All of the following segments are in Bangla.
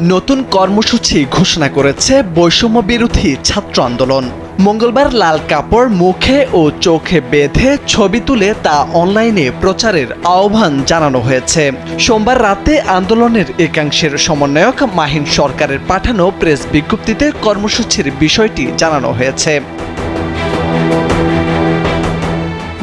নতুন কর্মসূচি ঘোষণা করেছে বৈষম্য বিরোধী ছাত্র আন্দোলন। মঙ্গলবার লাল কাপড় মুখে ও চোখে বেঁধে ছবি তুলে তা অনলাইনে প্রচারের আহ্বান জানানো হয়েছে। সোমবার রাতে আন্দোলনের একাংশের সমন্বয়ক মাহিন সরকারের পাঠানো প্রেস বিজ্ঞপ্তিতে কর্মসূচির বিষয়টি জানানো হয়েছে।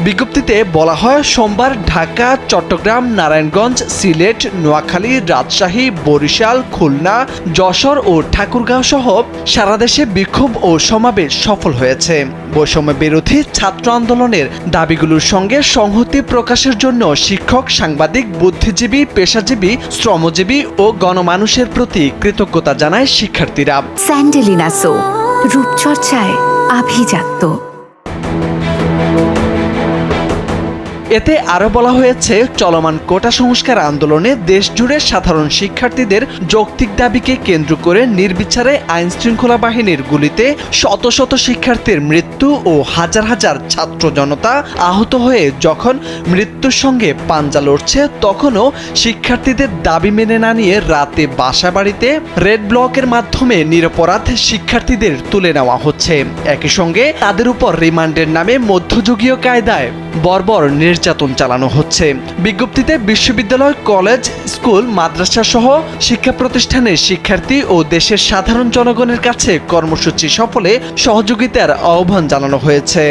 বিজ্ঞপ্তিতে বলা হয়, সোমবার ঢাকা, চট্টগ্রাম, নারায়ণগঞ্জ, সিলেট, নোয়াখালী, রাজশাহী, বরিশাল, খুলনা, যশোর ও ঠাকুরগাঁও সহ সারা দেশে বিক্ষোভ ও সমাবেশ সফল হয়েছে। বৈষম্য বিরোধী ছাত্র আন্দোলনের দাবিগুলোর সঙ্গে সংহতি প্রকাশের জন্য শিক্ষক, সাংবাদিক, বুদ্ধিজীবী, পেশাজীবী, শ্রমজীবী ও গণমানুষের প্রতি কৃতজ্ঞতা জানায় শিক্ষার্থীরা। স্যান্ডেলিনা সো, রূপচর্চায় আভিজাত্য। এতে আরও বলা হয়েছে, চলমান কোটা সংস্কার আন্দোলনে দেশজুড়ে সাধারণ শিক্ষার্থীদের যৌক্তিক দাবিকে কেন্দ্র করে নির্বিচারে আইন শৃঙ্খলা বাহিনীর গুলিতে শত শত শিক্ষার্থীর মৃত্যু ও হাজার হাজার ছাত্র জনতা আহত হয়ে যখন মৃত্যুর সঙ্গে পাঞ্জা লড়ছে, তখনও শিক্ষার্থীদের দাবি মেনে না নিয়ে রাতে বাসা বাড়িতে রেড ব্লকের মাধ্যমে নিরপরাধ শিক্ষার্থীদের তুলে নেওয়া হচ্ছে। একই সঙ্গে তাদের উপর রিমান্ডের নামে মধ্যযুগীয় কায়দায় বর্বর নির্যাতন চালানো হচ্ছে। বিজ্ঞপ্তিতে বিশ্ববিদ্যালয়, কলেজ, স্কুল, মাদ্রাসা সহ শিক্ষা প্রতিষ্ঠানের শিক্ষার্থী ও দেশের সাধারণ জনগণের কাছে কর্মসূচি সফলে সহযোগিতার আহ্বান জানানো হয়েছে।